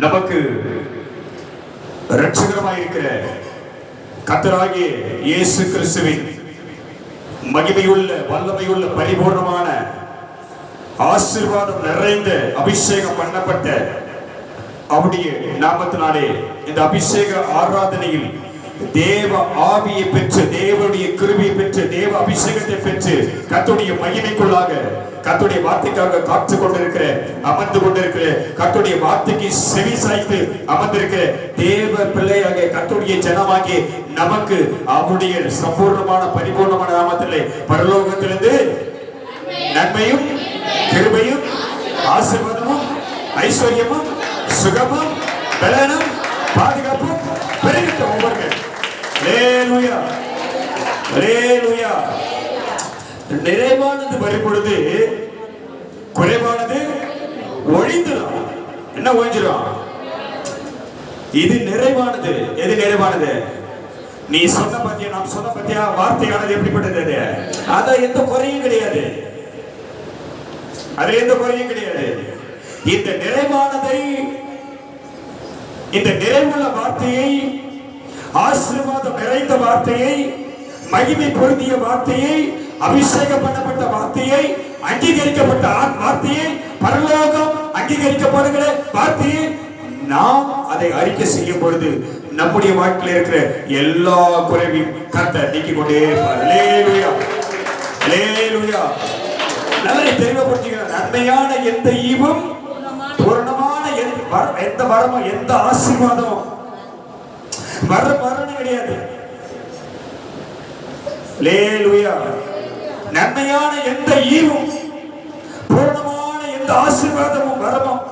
நமக்கு ரட்சகரமாயிருக்கிற கத்தராகிய இயேசு கிறிஸ்துவின் மகிமையுள்ள வல்லமையுள்ள பரிபூர்ணமான ஆசீர்வாதம் நிறைந்த அபிஷேகம் பண்ணப்பட்ட அவருடைய நாமத்தினாலே இந்த அபிஷேக ஆராதனையில் தேவ ஆவியை பெற்று தேவனுடைய கிருபியை பெற்று தேவ அபிஷேகத்தை பெற்று கத்துடைய மகிமைக்குள்ளாக கத்துடைய வார்த்தைக்காக காத்து கொண்டிருக்கிற அமர்ந்து கொண்டிருக்கிற கத்துடைய வார்த்தைக்கு செவி சாய்த்து அமர்ந்திருக்கிற தேவ பிள்ளையாக கத்துடைய ஜனமாகி நமக்கு அவருடைய சம்பூர்ணமான பரிபூர்ணமான நாமத்திலே பரலோகத்திலிருந்து நன்மையும் கிருபையும் ஆசீர்வாதமும் ஐஸ்வர்யமும் சுகமும் பலனும் பாதுகாப்பும் பெருகிட்ட நிறைவானது வரும்பொழுது குறைவானது ஒழிந்துடும் என்ன ஒழிஞ்சிடும் இது நிறைவானது. எது நிறைவானது? நீ சொன்ன பத்தியா நாம் சொன்ன பத்தியா வார்த்தையானது எப்படிப்பட்டது அது? அத எந்த குறையும் கிடையாது. அது எந்த குறையும் கிடையாது. இந்த நிறைவானதை இந்த நிறைவுள்ள வார்த்தையை ஆசீர்வாதம் நிறைந்த வார்த்தையை மகிமை பொருந்திய வார்த்தையை அபிஷேகம் பண்ணப்பட்ட வார்த்தையை அங்கீகரிக்கப்பட்ட வார்த்தையை பரலோகம் அங்கீகரிக்கப்படுகிற வார்த்தையை நாம் அதை அறிக்கை செய்யும் பொழுது நம்முடைய வாழ்க்கையில் இருக்கிற எல்லா குறைவையும் கத்த நீக்கி கொண்டே நல்லதை அல்லேலூயா நன்மையான எந்த ஈவும் பூரணமான எந்த வர- எந்த வரமும் எந்த ஆசீர்வாதமும் வர வரணும் கிடையாது. லேலுயா நன்மையான எந்த ஈவும் பூர்ணமான எந்த ஆசீர்வாதமும் வரமும்.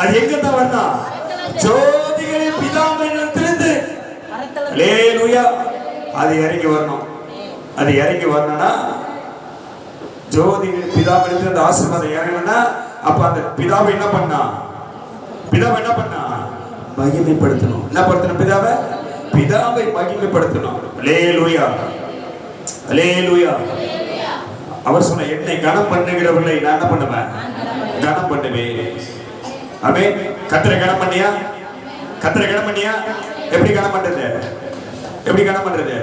அது எங்க தான் வரணும் ஜோதிகளின் பிதாமத்திலிருந்து லேலுயா அது இறங்கி வரணும். அது இறங்கி வரணும்னா ஜோதிகளின் பிதாவிலிருந்து அந்த ஆசீர்வாதம் இறங்கணும்னா அப்ப அந்த பிதாவை என்ன பண்ணா? பிதாவை என்ன பண்ணா? மகிமைப்படுத்தணும். என்ன படுத்தணும் பிதாவை? பிதாவை மகிமைப்படுத்தணும் அலேலுயா அலேலுயா அவர் சொன்ன என்னை கனம் பண்ணுகிறவர்களை நான் என்ன பண்ணுவேன்? கனம் பண்ணுவேன். அமே கத்திர கனம் பண்ணியா? கத்திர கனம் பண்ணியா? எப்படி கனம் பண்றது? எப்படி கனம் பண்றது?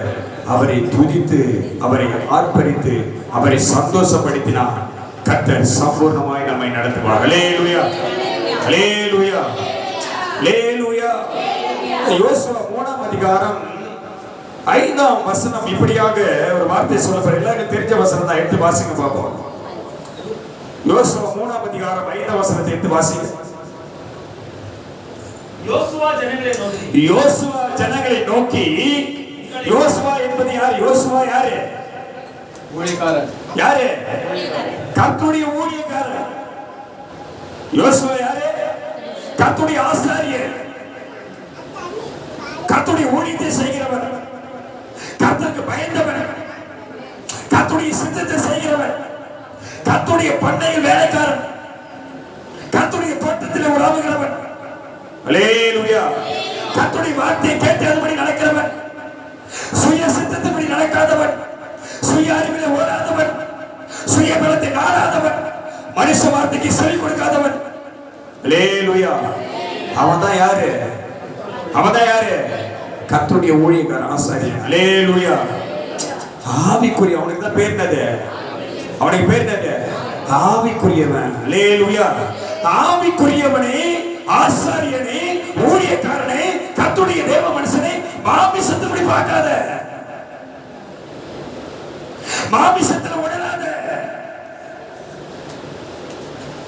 அவரை துதித்து அவரை ஆர்ப்பரித்து அவரை சந்தோஷப்படுத்தினான் கத்தர் சம்பூர்ணமாய் நம்மை நடத்துவார். ஹalleluya லே ஹalleluya யோசுவா மூணாம் அதிகாரம் ஐந்தாம் வசனம் இப்படியாக ஒரு வார்த்தை சொல்லப்படுற எல்லாருக்கும் தெரிஞ்ச வசனம் தான். எடுத்து வாசிங்க பார்ப்போம். யோசுவா மூணாம் அதிகாரம் ஐந்தாம் வசனத்தை எடுத்து வாசிங்க. யோசுவா ஜனங்களை நோக்கி. யோசுவா ஜனங்களை நோக்கி யோசுவா என்பது யார்? யோசுவா யாரு? ஊழியக்காரன் யாரு? கர்த்துடைய ஊழியக்காரர். யோசுவா யாரு? கர்த்துடைய ஆசாரியர். கர்த்துடைய ஊழியத்தை செய்கிறவர். கர்த்தருக்கு பயந்தவர். கர்த்துடைய சித்தத்தை செய்கிறவர். கர்த்துடைய பண்ணையில் வேலைக்காரன் கர்த்துடைய தோட்டத்தில் உலாவுகிறவன் கர்த்துடைய வார்த்தையை கேட்டு அதுபடி நடக்கிறவன் சுய சித்தத்தின்படி நடக்காதவன் சுய அறிவில ஓடாதவன் சுய பலத்தை நாடாதவன் மனுஷ வார்த்தைக்கு செவி கொடுக்காதவன் அவன் தான் யாரு? அவதான் யாரு? கத்துடைய ஊழியக்காரன் ஆசாரியன் லூயா ஆவிக்குரிய அவனுக்கு தான் பேர் என்னது? அவனுக்கு பேர் என்னது? ஆவிக்குரியவன். லூயா ஆவிக்குரியவனே ஆசாரியனே ஊழியக்காரனே கத்துடைய தேவ மனுஷனே மாமிசத்துப்படி பார்க்காத. மாமிசத்துல உடலாத.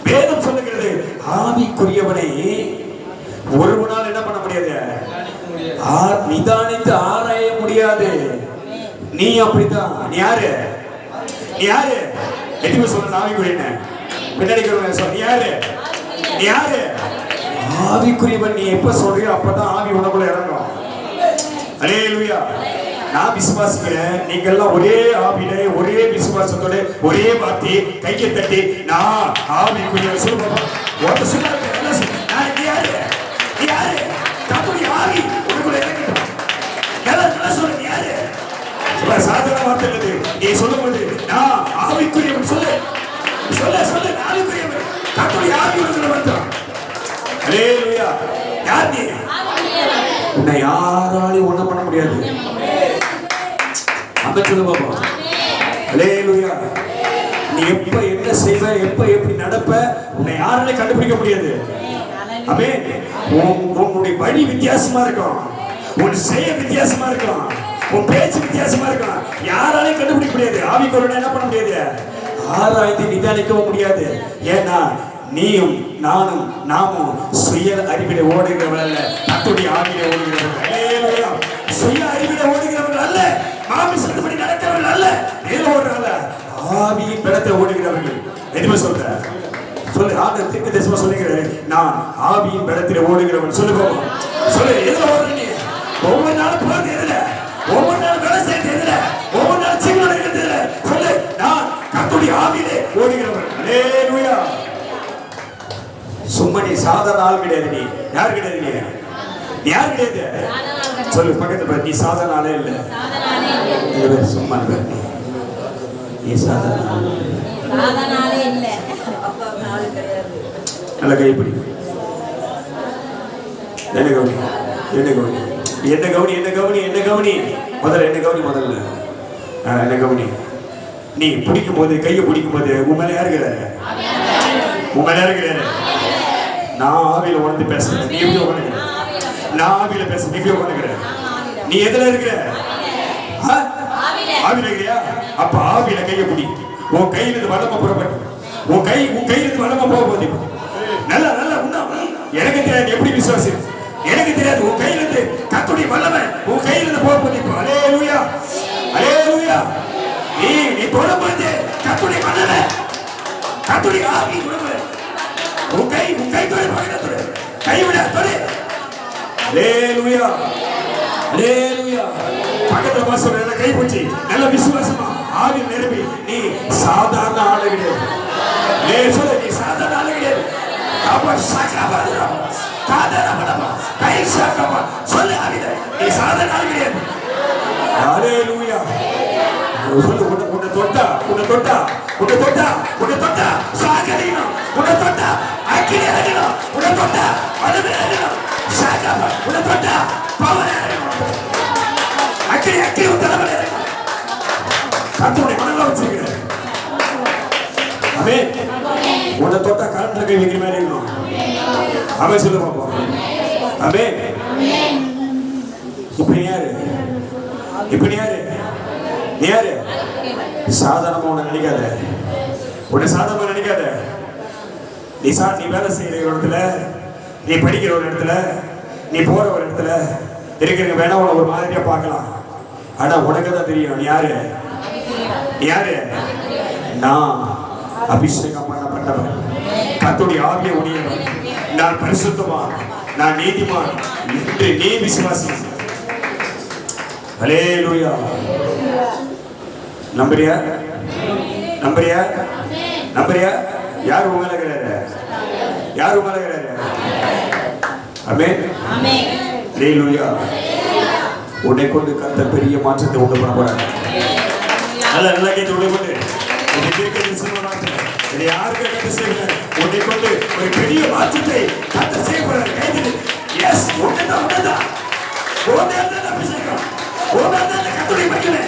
வேதம் சொல்லுகிறது ஆவிக்குரியவனை ஒருவனால் என்ன பண்ண முடியாது? ஆ- நிதானித்து ஆராய முடியாது. நீ அப்படித்தான். நீ யாரு? நீ யாரு? எதுவுமே சொல்ல ஆவிக்குரியன பின்னாடி இருக்கிறவங்க நீ யாரு? நீ யாரு? ஆவிக்குரியவன் நீ எப்ப சொல்றியோ அப்பதான் ஆவி உனக்குள்ள இறங்கும். அல்லேலூயா நான் விசுவாசிக்கிறேன். நீங்க எல்லாம் ஒரே ஆவியில ஒரே விசுவாசத்தோட ஒரே வார்த்தையை கையை தட்டி நான் ஆவிக்குரிய சொல்லுவோம் நீ சொல்லும்போது நான் ஆவிக்குரியவன் சொல்லு. சொல்ல சொல்ல ஆவிக்குரியவன். கத்தர் யார் உனக்குள்ள வந்துடும் ஹalleluya. யார் நீ? உன்னை யாராலையும் ஒண்ணும் பண்ண முடியாது. அந்த சொல்லு பாப்போம் ஹalleluya. நீ எப்ப என்ன செய்வ எப்ப எப்படி நடப்ப உன்னை யாராலையும் கண்டுபிடிக்க முடியாது. அமே உன்னுடைய வழி வித்தியாசமா இருக்கும். உன் செய்ய வித்தியாசமா இருக்கும் உன் பேச்சு வித்தியாசமா இருக்கும் யாராலையும் கண்டுபிடிக்க முடியாது. ஆவிக்குறவனை என்ன பண்ண முடியாது? ஆராய்ந்து நிதானிக்கவும் முடியாது. ஏன்னா நீயும் நானும் நாமும் சுய அறிவிட ஓடுகிறவர்கள் அல்ல. தத்துடைய ஆவியில ஓடுகிறவர்கள் சுய அறிவிட ஓடுகிறவர்கள் அல்ல. மாமிசத்துப்படி நடக்கிறவர்கள் அல்ல. எதில் ஓடுறவங்க ஆவியின் பலத்தை ஓடுகிறவர்கள். எதுவுமே சொல்ற சொல்லு ஆண்டு திருக்கு தேசமா சொல்லுகிறேன் நான் ஆவியின் பலத்தில் ஓடுகிறவன். சொல்லு சொல்லு எதுல ஓடுற நீ ஒவ்வொரு நாளும் போறது எதுல? ஒவ்வொரு நாளும் வேலை செய்யறதுல எதுல ஒவ்வொரு நாளும் சிக்கல் இருக்கிறது சொல்லு நான் கத்துடைய ஆவியிலே ஓடுகிறவன். அல்லேலூயா சும்மா நீ சாதாரண ஆள் கிடையாது நீ. யார் கிடையாது நீ? யார் கிடையாது? சொல்லு பக்கத்து பாரு, நீ சாதாரண ஆளே இல்ல. இது பேர் சும்மா இருக்க நீ. நீ சாதாரண ஆள் இல்ல. இல்லை நல்ல கைப்பிடி என்ன கவனி என்ன கவனி என்ன கவனி என்ன கவனி என்ன கவனி? முதல்ல என்ன கவனி முதல்ல? என்ன கவனி? நீ பிடிக்கும் போது கையை பிடிக்கும் போது உன் மேல யாரு இருக்கிறாரு? இருக்கிறாரு? நான் ஆவியில உணர்ந்து பேசுறேன். நீ எப்படி உணர்கிற? நான் ஆவியில பேச நீ எப்படி உணர்கிற? நீ எதுல இருக்கிற? ஆ? ஆவியில இருக்கிறியா? அப்ப ஆவியில கையை பிடி. உன் கையில இருந்து வளம புறப்பட்டு உன் கை உன் கையில இருந்து வளம போக போகுது நல்லா நல்லா உண்ணா. எனக்கு தெரியாது எப்படி விசுவாசி? எனக்கு தெரியாது உன் கையில இருந்து கத்துடைய வல்லமை உன் கையில இருந்து போக போகுது அலே லூயா அலே லூயா நீ நீ தொட போது கத்துடைய வல்லமை கத்துடைய ஆவி குடும்பம் உன் கை உன் கை தொழில் பகிர தொடு கை விட தொடு அலே லூயா பக்கத்துல பாஸ் சொல்ற கை பிடிச்சி நல்ல விசுவாசமா ஆவி நிரம்பி நீ சாதாரண ஆளு கிடையாது. சொல்ல நீ சாதாரண ஆளு கிடையாது காப்பா சாக்காபா காதர படமா கை சாக்காபா சொல்லு ஆவித நீ சாதாரண ஆளு கிடையாது அலேலுயா சொல்லு உன்னை உன்னை தொட்டா உன்னை தொட்டா உன்னை தொட்டா உன்னை தொட்டா சாகடிக்கணும் உன்னை தொட்டா அக்கினி இறங்கணும் உன்னை தொட்டா வலுமை இறங்கணும் சாகாம உன்னை தொட்டா பவர் இறங்கணும் அக்கினி அக்கினி உன் தலைமையில இறங்கணும் கத்துடைய மனதில் வச்சிருக்கிறேன் அமே உன்னை தொட்டா கரண்ட் கை வைக்கிற மாதிரி இருக்கணும் அமே சொல்லு பாப்போம் அமே இப்ப யாரு? இப்ப யாரு? நீ யாரு? சாதாரணமா உன்னை நினைக்காத. உன்னை சாதாரணமா நினைக்காத. நீ சா நீ வேலை செய்யற ஒரு இடத்துல நீ படிக்கிற ஒரு இடத்துல நீ போற ஒரு இடத்துல இருக்கிறவங்க வேணா உன்னை ஒரு மாதிரியா பார்க்கலாம். ஆனா உனக்கு தான் தெரியும் நீ யாரு? நீ யாரு? நான் அபிஷேகம் பண்ணப்பட்டவன் கத்துடைய ஆவிய உடையவர் நான் பரிசுத்தமான் நான் நீதிமான். என்று நீ விசுவாசி அலே லூயா நம்புறியா? நம்புறியா? நம்புறியா? யார் உங்க யார் உங்க மேல அலே லூயா உன்னை கொண்டு கத்த பெரிய மாற்றத்தை உண்டு பண்ண போறாங்க நல்ல நல்ல கேட்டு உன்னை கொண்டு இதை யாருக்கு கத்த செய்கிறார் உன்னை கொண்டு ஒரு பெரிய மாற்றத்தை கத்த செய்ய போறாரு கைது எஸ் உன்னதான் உன்னதான். உன்னை தான் அபிஷேகம். உன்னை தான் கத்துடைய மகிமை.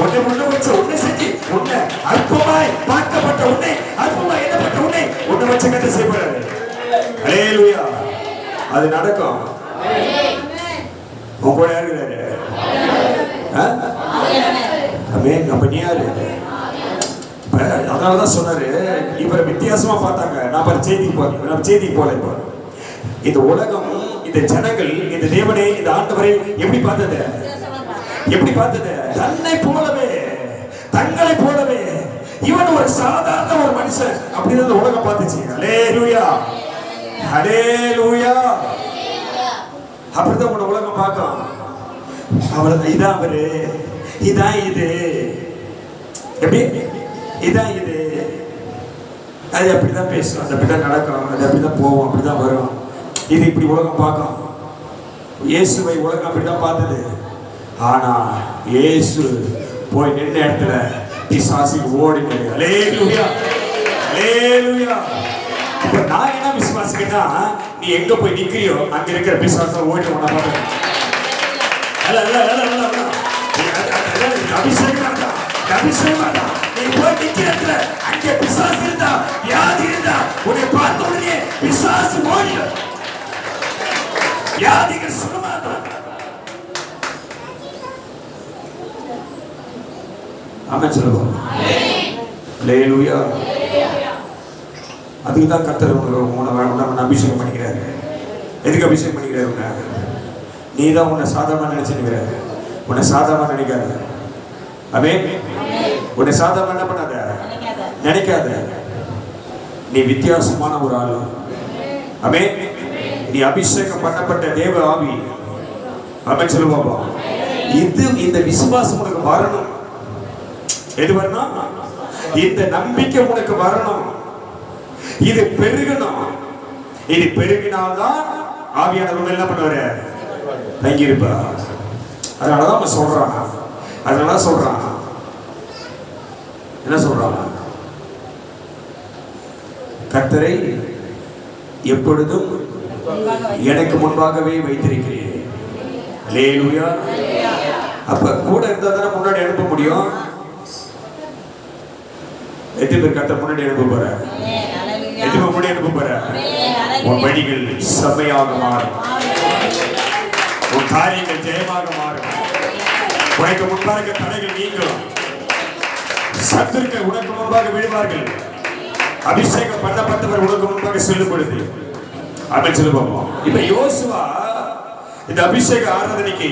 உன்னை முன்ன வச்ச உன்னை செஞ்சு உன்னை அற்பமாய் பார்க்கப்பட்ட உன்னை அற்பமாய் எண்ணப்பட்ட உன்னை உன்னை வச்ச கத்த செய்ய போறாரு ஹalleluya அது நடக்கும். உன் கூட யார்? ஆமென். அப்ப நீ யாரு? அதனால தான் சொன்னாரு இவரை வித்தியாசமா பார்த்தாங்க. நான் பாரு செய்திக்கு போறேன். நம்ம செய்திக்கு போல இப்போ. இந்த உலகம் இந்த ஜனங்கள் இந்த தேவனை இந்த ஆண்டவரை எப்படி பார்த்தது? எப்படி பார்த்தது? தன்னை போலவே தங்களை போலவே. இவன் ஒரு சாதாரண ஒரு மனுஷன். அப்படின்னு இந்த உலகம் பார்த்துச்சு. அலே லூயா அலே லூயா அப்படிதான் உன்னை உலகம் பார்க்கும். அவள் இதான் அவரு. இதான் இது. எப்படி? இதான் இது. அது அப்படி தான் பேசும் அது அப்படிதான் நடக்கும். அது அப்படி தான் போகும் அப்படிதான் வரும். இது இப்படி உலகம் பார்க்கும். இயேசுவை உலகம் அப்படிதான் பார்த்தது. ஆனால் இயேசு போய் நின்ற இடத்துல பிசாசி ஓடினது அலே லூயா இப்போ நான் என்ன விசுவாசிக்கன்னா நீ எங்க போய் நிற்கிறியோ அங்க இருக்கிற பிசாசம் ஓடி உன பார்த்து அல்ல அல்ல அல்ல அல்ல அபிஷேகம் அபிஷேகம் நீ போய் நிக்கிற இடத்துல அங்கே பிசாசு இருந்தா வியாதி இருந்தா உன்னை பார்த்த உடனே பிசாசு ஓடிடும் வியாதிகள் சுகமாகும். ஆமென் சொல்லுவோம். லேலூயா அதுக்கு தான் கத்தர் உனக்கு உன்னை உன்னை அபிஷேகம் பண்ணிக்கிறாரு. எதுக்கு அபிஷேகம் பண்ணிக்கிறாரு உன்னை? நீ தான் உன்னை சாதாரண நினைச்சுக்கிற உன்னை சாதாரண நினைக்காத. அவே உன்னை சாதாரண என்ன பண்ணாத? நினைக்காத. நீ வித்தியாசமான ஒரு ஆளு. அமே நீ அபிஷேகம் பண்ணப்பட்ட தேவ ஆவி. அமேன் சொல்லுவாப்பா இது இந்த விசுவாசம் உனக்கு வரணும். எது வரணும்? இந்த நம்பிக்கை உனக்கு வரணும். இது பெருகணும். இது பெருகினால்தான் ஆவியானவர் என்ன பண்ணுவாரு? தங்கியிருப்பா அதனாலதான் அவன் சொல்றான். அதனால சொல்றான். என்ன சொல்றான்? கத்தரை எப்பொழுதும் எனக்கு முன்பாகவே வைத்திருக்கிறேன் லேலுயா அப்ப கூட இருந்தா தானே முன்னாடி அனுப்ப முடியும்? எத்தனை பேர் கத்த முன்னாடி அனுப்ப போற? எத்தனை பேர் முன்னாடி அனுப்ப போற? உன் வழிகள் செம்மையாக மாறும். உன் காரியங்கள் ஜெயமாக மாறும். உனக்கு முன்பாக தடைகள் நீங்கும் சத்துருக்கள் உனக்கு முன்பாக விழுவார்கள். அபிஷேகம் பண்ணப்பட்டவர் உனக்கு முன்பாக செல்லும் பொழுது அப்படின்னு சொல்லுவோம் இப்ப யோசுவா இந்த அபிஷேக ஆராதனைக்கு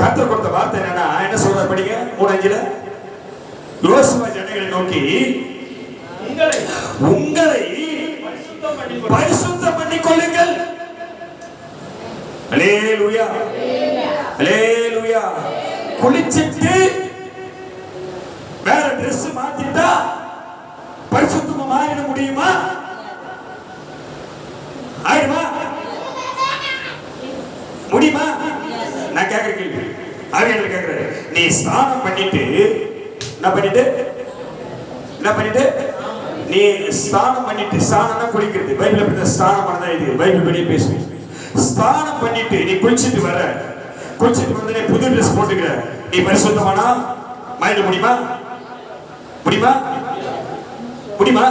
கர்த்தர் கொடுத்த வார்த்தை என்னன்னா என்ன சொல்றாரு படிங்க மூணு அஞ்சுல? யோசுவா ஜனங்களை நோக்கி உங்களை பரிசுத்தம் பண்ணிக்கொள்ளுங்கள். பரிசுத்தம் பண்ணிக் கொள்ளுங்கள் அல்லேலூயா அல்லேலூயா குளிச்சிட்டு வேற Dress மாத்திட்டா பரிசுத்தமா மாறிட முடியுமா? ஆயிடுமா? முடியுமா? நான் கேக்குற கேள்வி. ஆவியானவர் கேக்குறாரு. நீ ஸ்நானம் பண்ணிட்டு என்ன பண்ணிட்டு? என்ன பண்ணிட்டு? நீ ஸ்நானம் பண்ணிட்டு ஸ்நானம்னா குளிக்கிறது பைபிள் அப்படி ஸ்நானம் பண்ணதான் இது. பைபிள் படி பேசுது. ஸ்நானம் பண்ணிட்டு நீ குளிச்சிட்டு வர. குளிச்சிட்டு வந்து நீ புது ட்ரெஸ் போட்டுக்கிற நீ பரிசுத்தமானா மாறிட முடியுமா? முடியுமா? முடியுமா?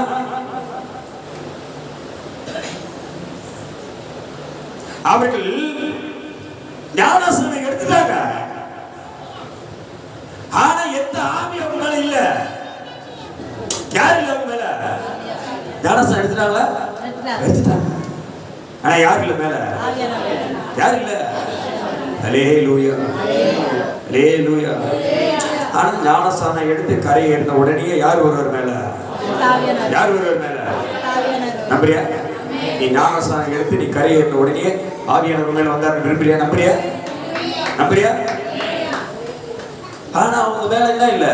அவர்கள் ஞானசனை எடுத்துட்டாங்க. ஆனா எந்த ஆவி அவங்க மேல இல்ல. யார் இல்ல அவங்க மேல? ஞானசனம் எடுத்துட்டாங்களா? எடுத்துட்டாங்க. ஆனா யார் இல்ல மேல? யார் இல்ல? அலே லூயா அலே லூயா ஆனா ஞானஸ்தானம் எடுத்து கரை ஏறின உடனே யார் ஒருவர் மேல? யார் ஒருவர் மேல? நம்புறியா? நீ ஞானஸ்தானம் எடுத்து நீ கரை ஏறின உடனே ஆவியானவர் மேல வந்தார் விரும்புறியா? நம்புறியா? நம்புறியா? ஆனா அவங்க மேல என்ன இல்ல?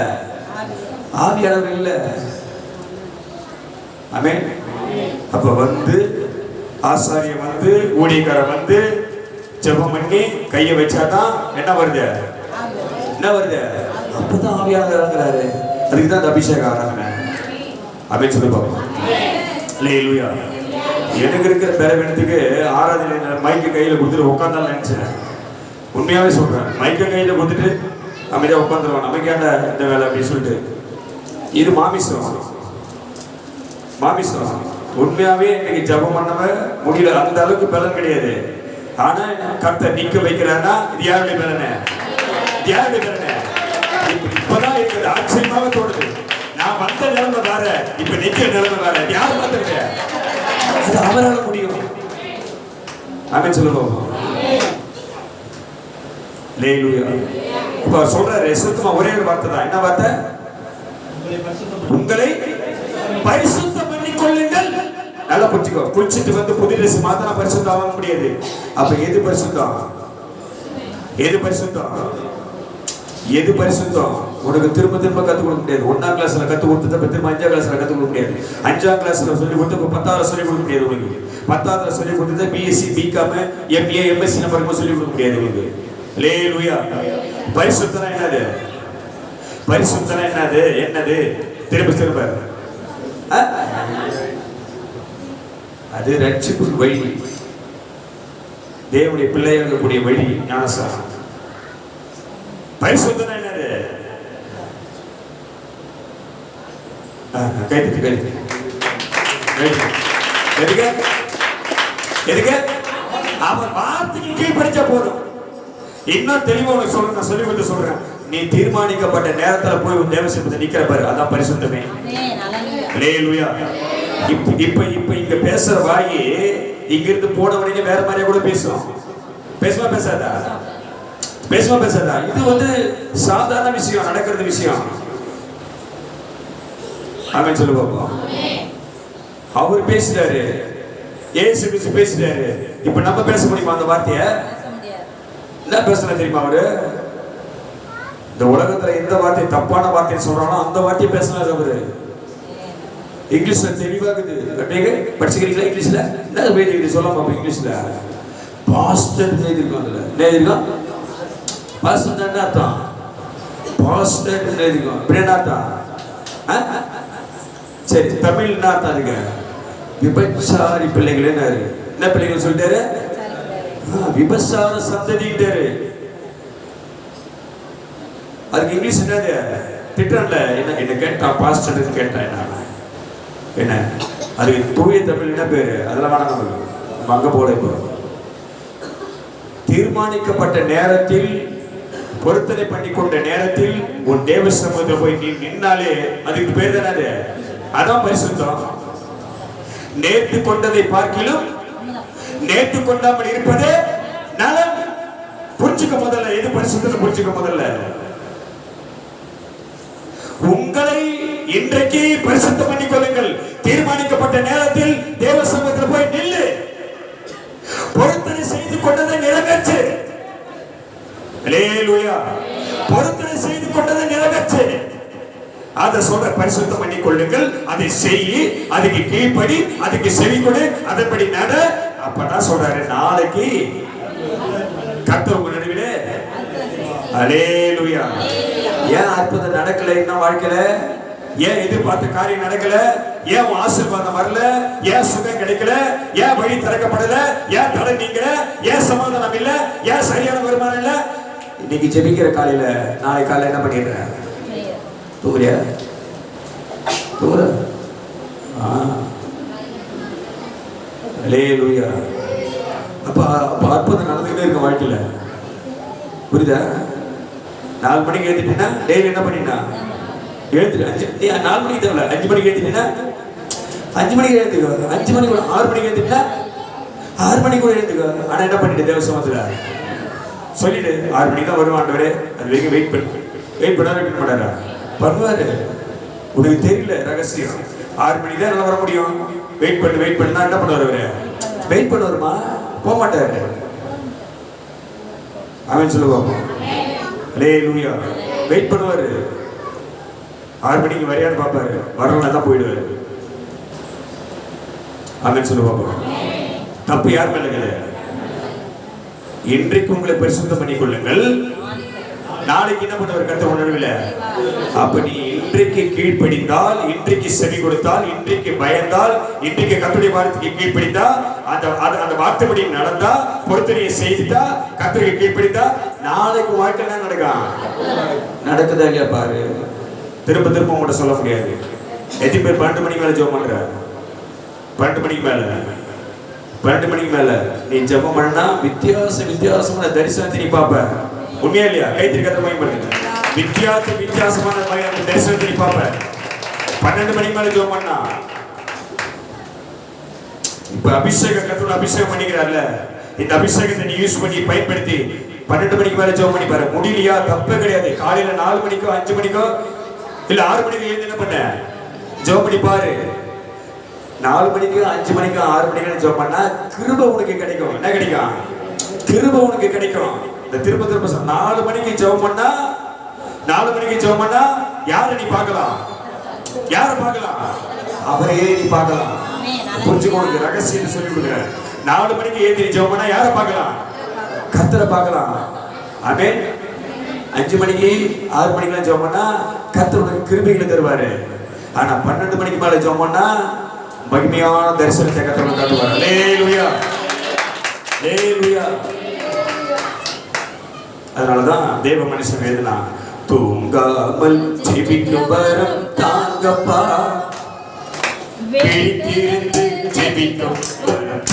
ஆவியானவர் இல்ல. அமே அப்ப வந்து ஆசாரிய வந்து ஊழியக்காரன் வந்து ஜெபம் பண்ணி கையை வச்சாதான் என்ன வருது? என்ன வருது? அப்பதான் ஆவியானவர் இறங்குறாரு. அதுக்கு தான் இந்த அபிஷேக ஆராதனை அப்படின்னு சொல்லி பார்ப்போம் லேலுயா எனக்கு இருக்கிற பலவீனத்துக்கு ஆராதனை மைக்கு கையில கொடுத்துட்டு உட்காந்தாலும் நினைச்சேன். உண்மையாவே சொல்றேன். மைக்க கையில கொடுத்துட்டு அமைதியா உட்காந்துருவான் நமக்கு ஏன்டா இந்த வேலை அப்படின்னு சொல்லிட்டு. இது மாமிசம். மாமிசம். உண்மையாவே இன்னைக்கு ஜெபம் பண்ணவ முடியல அந்த அளவுக்கு பலன் கிடையாது. ஆனா கத்த நிக்க வைக்கிறான்னா இது யாருடைய பலனை? இது யாருடைய பலனை? இப்பதான் இருக்குது ஆச்சரியமாக தோணுது. நான் வந்த நிலைமை வேற இப்ப நிக்க நிலைமை வேற. யார் பார்த்துருக்க? அது அவரால் முடியும். ஆமென் சொல்லுவோம். லேலுயா இப்ப சொல்றாரு சுத்தமா ஒரே ஒரு வார்த்தை தான். என்ன வார்த்தை? உங்களை பரிசுத்தம் உங்களை பரிசுத்தம் பண்ணிக் கொள்ளுங்கள். நல்லா புரிச்சுக்கோ குளிச்சுட்டு வந்து புது ட்ரெஸ் மாத்தினா பரிசுத்தம் ஆக முடியாது. அப்ப எது பரிசுத்தம்? எது பரிசுத்தம்? எது பரிசுத்தம்? உனக்கு திரும்ப திரும்ப கத்துக் கொடுக்க முடியாது. ஒன்னாம் கிளாஸ்ல கத்து கொடுத்தத இப்ப திரும்ப அஞ்சாம் கிளாஸ்ல கத்துக் கொடுக்க முடியாது. அஞ்சாம் கிளாஸ்ல சொல்லி கொடுத்து பத்தாவது சொல்லி கொடுக்க முடியாது உங்களுக்கு பத்தாவது சொல்லி கொடுத்தத பிஎஸ்சி பிகாம் எம்ஏ எம்எஸ்சி நம்பருக்கு சொல்லி கொடுக்க முடியாது உங்களுக்கு லே லூயா பரிசுத்தம் என்னது? பரிசுத்தனா என்னது? என்னது? திரும்ப திரும்ப. அது ரட்சிப்பு வழி. தேவனுடைய பிள்ளையாக இருக்கக்கூடிய வழி ஞானசாரம். பரிசுத்தம் என்னது? கைத்தட்டு கைத்தட்டு எதுக்கு? எதுக்கு? அவர் வார்த்தைக்கு கீழ்படிச்சா போதும். இன்னும் தெளிவா உனக்கு சொல்றேன் நான் சொல்லி கொடுத்து சொல்றேன். நீ தீர்மானிக்கப்பட்ட நேரத்துல போய் உன் தேவசத்தை நிக்கிற பாரு அதான் பரிசுத்தமே. இப்போ இப்ப இப்ப இங்க பேசுற வாயி இங்க இருந்து போன உடனே வேற மாதிரியா கூட பேசும் பேசுமா பேசாதா? பேசுமா பேசாதா? இது வந்து சாதாரண விஷயம் நடக்கிறது விஷயம். அவன் சொல்லு பாப்போம் அவர் பேசுறாரு ஏசு கிறிஸ்து பேசுறாரு இப்ப நம்ம பேச முடியுமா அந்த வார்த்தைய? என்ன பேசுற தெரியுமா அவரு? இந்த உலகத்துல எந்த வார்த்தை தப்பான வார்த்தைன்னு சொல்றானோ அந்த வார்த்தையை பேசுனாரு அவரு. இங்கிலீஷ்ல தெளிவாகுது அப்படியே படிச்சுக்கிறீங்களா இங்கிலீஷ்ல? என்ன எழுதி சொல்ல பாப்போம் இங்கிலீஷ்ல. பாஸ்டர் எழுதிருக்கோம் அதுல. என்ன எழுதிருக்கோம் பாஸ்டர் என்ன அர்த்தம்? பாஸ்டர் எழுதிருக்கோம் அப்படி என்ன அர்த்தம்? சரி தமிழ் என்ன அர்த்தம் அதுங்க விபச்சாரி பிள்ளைகளேனாரு என்ன பிள்ளைகள் சொல்லிட்டாரு? ஆ, விபச்சார சந்ததிட்டாரு அதுக்கு இங்கிலீஷ் என்னது? திட்டம்ல. என்ன என்ன கேட்டான்? பாஸ்டர்னு கேட்டான் என்ன என்ன? அது தூய தமிழ் என்ன பேரு? அதெல்லாம் வேணாம் நமக்கு நம்ம அங்கே போல இப்போ. தீர்மானிக்கப்பட்ட நேரத்தில் பொருத்தனை பண்ணி கொண்ட நேரத்தில் உன் தேவ சமூகத்தில் போய் நீ நின்னாலே அதுக்கு பேர் தானே அது? அதான் பரிசுத்தம். நேர்த்து கொண்டதை பார்க்கிலும் நேர்த்து கொண்டாமல் இருப்பதே நலம் புரிஞ்சுக்க முதல்ல எது பரிசுத்தம் புரிஞ்சுக்க முதல்ல. உங்களை இன்றைக்கு பரிசுத்தம் பண்ணிக் கொள்ளுங்கள் தீர்மானிக்கப்பட்ட நேரத்தில் தேவ சமூகத்தில் போய் நில்லு. பொருத்தனை செய்து கொண்டதை நிறைவேற்று. பொருத்தனை செய்து கொண்டதை நிறைவேற்று. அதை சொல்ற பரிசுத்தம் பண்ணிக் கொள்ளுங்கள். அதை செய்யி அதுக்கு கீழ்படி அதுக்கு செவி கொடு அதன்படி நட. அப்பதான் சொல்றாரு நாளைக்கு. கர்த்தர் உங்க நடுவிலே. அலேலுயா ஏன் அற்புதம் நடக்கல இன்னும் வாழ்க்கையில? ஏன் எதிர்பார்த்த காரியம் நடக்கல? ஏன் உன் ஆசீர்வாதம் வரல? ஏன் சுகம் கிடைக்கல? ஏன் வழி திறக்கப்படல? ஏன் தடை நீங்கல? ஏன் சமாதானம் இல்ல? ஏன் சரியான வருமானம் இல்ல? இன்னைக்கு ஜெபிக்கிற காலையில நாளை காலையில என்ன பண்ணிடுறேன்? தூங்குறியா? தூங்குற? ஆ. அப்ப அப்ப அற்புதம் நடந்துகிட்டே இருக்க வாழ்க்கையில. புரியுதா? நாலு மணிக்கு எழுந்துட்டீங்கன்னா டெய்லி என்ன பண்ணிட்டா அஞ்சு நீ நாலு மணிக்கு தேவையில்ல அஞ்சு மணிக்கு எழுந்துட்டீங்கன்னா அஞ்சு மணிக்கு எழுந்துக்கோ அஞ்சு மணிக்கு ஆறு மணிக்கு எழுந்துட்டா ஆறு மணிக்கு கூட எழுந்துக்கோ ஆனா என்ன பண்ணிட்டு தேவ சமத்துல சொல்லிடு ஆறு மணிக்கு தான் வருவான் ஆண்டவரே. அது வரைக்கும் வெயிட் பண்ணு. வெயிட் பண்ணா வெயிட் பண்ண மாட்டாரா? பண்ணுவாரு உனக்கு தெரியல ரகசியம். ஆறு மணிக்கு தான் என்னால வர முடியும். வெயிட் பண்ணு வெயிட் பண்ணா என்ன பண்ணுவார் அவரு? வெயிட் பண்ணுவாருமா? போக மாட்டாரு. அவன் சொல்லுவான் லே லூயா வெயிட் பண்ணுவாரு. ஆறு மணிக்கு வரையான்னு பார்ப்பாரு. வரலாம் தான் போயிடுவாரு. அப்படின்னு சொல்லி பார்ப்போம் தப்பு யார் மேல கிடையாது இன்றைக்கு உங்களை பரிசுத்தம் பண்ணிக் கொள்ளுங்கள் நாளைக்கு என்ன பண்ணுவார்? கருத்தை உணர்வில் அப்ப நீ இன்றைக்கு கீழ்ப்படிந்தால் இன்றைக்கு செவி கொடுத்தால் இன்றைக்கு பயந்தால் இன்றைக்கு கத்துடைய வார்த்தைக்கு கீழ்ப்படிந்தா அந்த அந்த- அந்த வார்த்தைப்படி நடந்தா பொறுத்தனையை செய்துட்டா கத்திரிக்கு கீழ்ப்படிந்தா நாளைக்கு வாழ்க்கை என்ன நடக்கும்? நடக்குதா இல்லையா பாரு? திரும்ப திரும்ப உங்கள்கிட்ட சொல்ல முடியாது. எத்தனை பேர் பன்னெண்டு மணிக்கு மேல ஜெபம் பண்ணுற பன்னெண்டு மணிக்கு மேல. பன்னெண்டு மணிக்கு மேல. நீ ஜெபம் பண்ணா வித்தியாச வித்தியாசமான தரிசனத்தை நீ பாப்ப உண்மையா இல்லையா? கைத்திரி கதை பண்ணுங்க வித்தியாச வித்தியாசமான தரிசனத்தை நீ பார்ப்ப. பன்னெண்டு மணிக்கு மேல ஜெபம் பண்ணா. இப்ப அபிஷேக கத்தோட அபிஷேகம் பண்ணிக்கிறார்ல. இந்த அபிஷேகத்தை நீ யூஸ் பண்ணி பயன்படுத்தி பன்னெண்டு மணிக்கு மேல ஜெபம் பண்ணி பாரு. முடியலையா? தப்பே கிடையாது. காலையில நாலு மணிக்கோ அஞ்சு மணிக்கோ இல்ல ஆறு மணிக்கு எழுந்து என்ன பண்ண? ஜோ பண்ணி பாரு. நாலு மணிக்கு அஞ்சு மணிக்கு ஆறு மணிக்கு ஜெபம் பண்ணா கிருப உனக்கு கிடைக்கும். என்ன கிடைக்கும்? திரும்ப உனக்கு கிடைக்கும். இந்த திரும்ப திரும்ப நாலு மணிக்கு ஜெபம் பண்ணா நாலு மணிக்கு ஜெபம் பண்ணா யாரை நீ பார்க்கலாம்? யாரை பார்க்கலாம்? அவரையே நீ பார்க்கலாம்? புரிஞ்சுக்கோ ரகசியம் சொல்லி கொடுக்குறேன். நாலு மணிக்கு ஏந்தி ஜெபம் பண்ணா யாரை பார்க்கலாம்? கத்தரை பார்க்கலாம். ஆமென். அஞ்சு மணிக்கு ஆறு மணிக்கெல்லாம் ஜெபம் பண்ணா உனக்கு கிருபைகளை தருவாரு. ஆனா பன்னெண்டு மணிக்கு மேல ஜெபம் பண்ணா மகிமையான தரிசனத்தை கத்தவங்க காட்டுவார். லேலுயா லேலுயா அதனாலதான் தேவ மனுஷன் எழுதினா தூங்காமல் ஜெபிக்கும் வரம் தாங்கப்பா. விழித்திருந்து ஜெபிக்கும் வரம்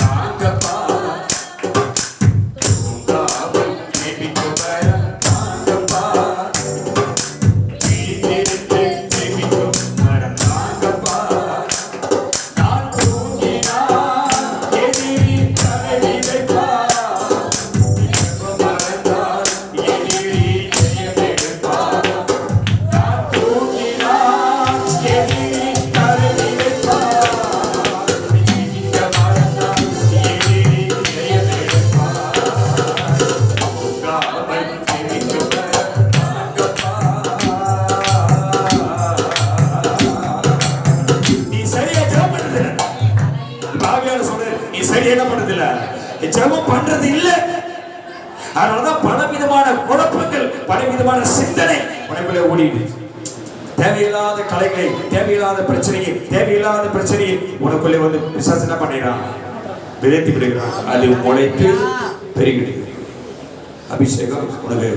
சிந்தனை உனக்குள்ளே ஓடிடுது தேவையில்லாத கலைகளை தேவையில்லாத பிரச்சனையை தேவையில்லாத பிரச்சனையை உனக்குள்ளே வந்து பிசாசு என்ன பண்ணிடுறான் விதைத்து விடுகிறான். அது முளைத்து பெருகிடுது அபிஷேகம் உனக்கு.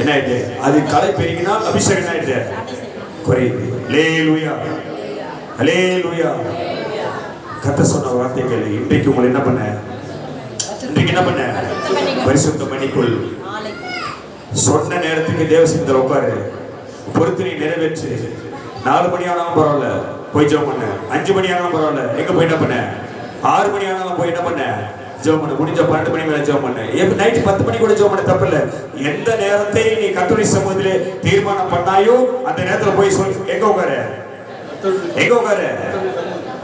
என்ன ஆயிட்டு அது களை பெருகினா அபிஷேகம் என்ன ஆயிட்டு குறையுது. லே லூயா அலே லூயா கத்த சொன்ன வார்த்தைகள் இன்றைக்கு உங்களை என்ன பண்ண? இன்றைக்கு என்ன பண்ண? பரிசுத்த மணிக்குள் சொன்ன நேரத்துக்கு தேவசிந்தர் உட்காரு. பொறுத்து நீ நிறைவேற்று. நாலு மணி ஆனாலும் பரவாயில்ல. போய் ஜெபம் பண்ண. அஞ்சு மணி ஆனாலும் பரவாயில்ல. எங்க போய் என்ன பண்ண? ஆறு மணி ஆனாலும் போய் என்ன பண்ண? ஜெபம் பண்ண. முடிஞ்ச பன்னெண்டு மணி மேலே ஜெபம் பண்ண. நைட் நைட்டு பத்து மணி கூட ஜெபம் பண்ண தப்பு இல்ல எந்த நேரத்தை நீ கத்துரை சமூகத்திலே தீர்மானம் பண்ணாயோ அந்த நேரத்துல போய் சொல். எங்க உட்காரு? எங்க உட்காரு?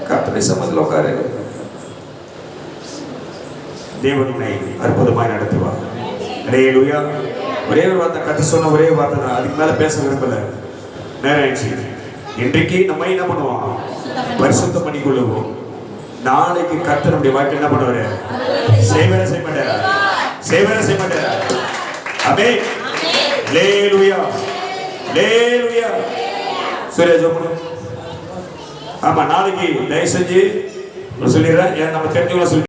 கத்துரை சமூகத்தில் உட்காரு. தேவன் உன்னை அற்புதமாய் நடத்துவார். அடையலுயா ஒரே ஒரு வார்த்தை கற்று சொன்ன ஒரே வார்த்தை தான். அதுக்கு மேல பேச விரும்பல. நேரம் ஆயிடுச்சு. இன்றைக்கு நம்ம என்ன பண்ணுவோம்? பரிசுத்தம் பண்ணி கொள்ளுவோம் நாளைக்கு கர்த்தர் நம்முடைய வாழ்க்கை என்ன பண்ணுவாரு? செய்வர செய்ய மாட்டாரா. செய்வர செய்ய மாட்டாரா. அமே லேலுயா லேலுயா சூர்யா ஜோமனு ஆமா நாளைக்கு தயவு செஞ்சு சொல்லிடுறேன். ஏன் நம்ம தெரிஞ்சுக்கலாம் சொல்லி